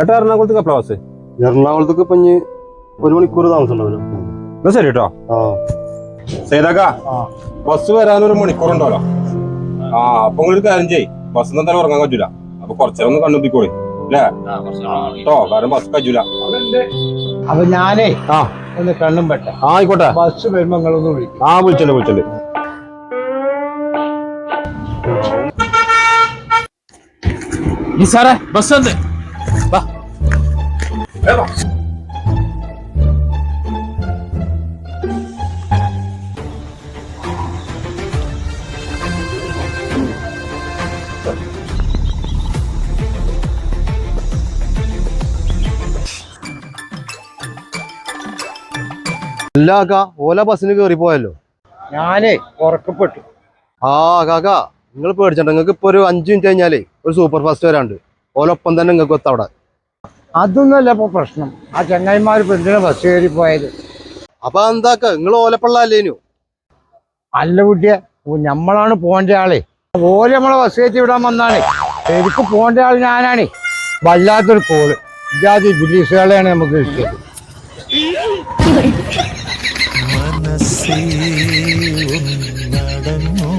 ഏട്ടാ എറണാകുളത്തേക്ക് എപ്പോഴാ ബസ് എറണാകുളത്തേക്ക് ഇപ്പൊ ഇനി ഒരു മണിക്കൂർ താമസം ഉണ്ടാവില്ല. എന്നാ ശരി കേട്ടോ ആ. സേതാക്ക ബസ് വരാൻ ഒരു മണിക്കൂർ ഉണ്ടാവല്ലോ. ആ അപ്പൊ ഒരു കാര്യം ചെയ് ബസ് എന്തായാലും ഉറങ്ങാൻ പറ്റൂല. അപ്പൊ കുറച്ചേരം ഒന്ന് കണ്ണുപ്പിക്കോളി. അല്ലേ കേട്ടോ കാരണം ബസ് കജൂല അപ്പൊ ഞാനേ ആ. ഒന്ന് കണ്ണും പെട്ട. ആയിക്കോട്ടെ. ബസ് വരുമ്പോ നിങ്ങളൊന്ന് വിളിക്കും. ആ വിളിച്ചിട്ടുണ്ട് വിളിച്ചിട്ടുണ്ട് നിസാറെ ബസ് വാ. അല്ല കാ ഓല ബസ്സിന് കേറി പോയല്ലോ. ഞാനേ ഉറക്കപ്പെട്ടു. ആ കാക്ക നിങ്ങൾ പേടിച്ചണ്ട നിങ്ങൾക്ക് ഇപ്പൊ ഒരു അഞ്ചു മിനിറ്റ് കഴിഞ്ഞാലേ ഒരു സൂപ്പർ ഫാസ്റ്റ് വരാണ്ട് ഓലൊപ്പം തന്നെ നിങ്ങൾക്ക് എത്താം അവിടെ. അതൊന്നുമല്ല ഇപ്പൊ പ്രശ്നം. ആ ചങ്ങായിമാർ പെണ്ണിനെ എന്തിനാ ബസ് കയറി പോയത്? അപ്പൊ എന്താക്ക? നിങ്ങൾ ഓലപ്പള്ള അല്ലേനു അല്ല കുട്ടിയെ നമ്മളാണ് ഞമ്മളാണ് പോണ്ട ആളെ. ഓൽ നമ്മളെ ബസ് കയറ്റി വിടാൻ വന്നാണേ. ശരിക്കും പോണ്ട ആൾ ഞാനാണേ. വല്ലാത്തൊരു കോൾ ഇല്ലാതെ ബിലീസുകളെയാണ് നമുക്ക് കിട്ടിയത്. മനസ്സിൽ നടന്നു?